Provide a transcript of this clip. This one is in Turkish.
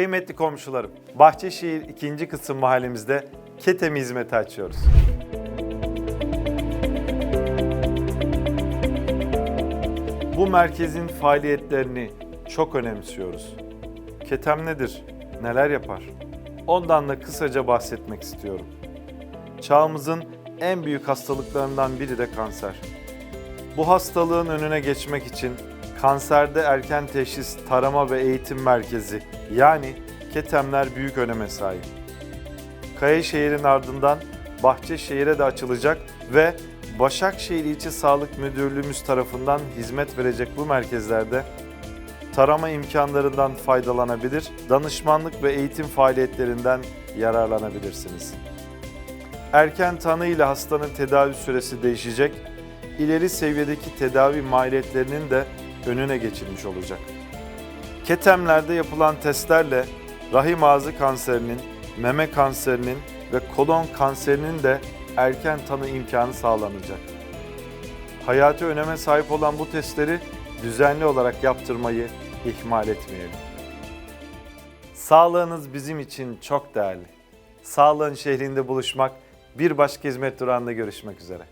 Kıymetli komşularım, Bahçeşehir 2. kısım mahallemizde ketemi hizmeti açıyoruz. Bu merkezin faaliyetlerini çok önemsiyoruz. Ketem nedir? Neler yapar? Ondan da kısaca bahsetmek istiyorum. Çağımızın en büyük hastalıklarından biri de kanser. Bu hastalığın önüne geçmek için kanserde erken teşhis tarama ve eğitim merkezi yani Ketemler büyük öneme sahip. Kayaşehir'in ardından Bahçeşehir'e de açılacak ve Başakşehir İlçe Sağlık Müdürlüğümüz tarafından hizmet verecek bu merkezlerde tarama imkanlarından faydalanabilir, danışmanlık ve eğitim faaliyetlerinden yararlanabilirsiniz. Erken tanı ile hastanın tedavi süresi değişecek, ileri seviyedeki tedavi maliyetlerinin de önüne geçilmiş olacak. Ketemlerde yapılan testlerle rahim ağzı kanserinin, meme kanserinin ve kolon kanserinin de erken tanı imkanı sağlanacak. Hayati öneme sahip olan bu testleri düzenli olarak yaptırmayı ihmal etmeyelim. Sağlığınız bizim için çok değerli. Sağlığın şehrinde buluşmak, bir başka hizmet durağında görüşmek üzere.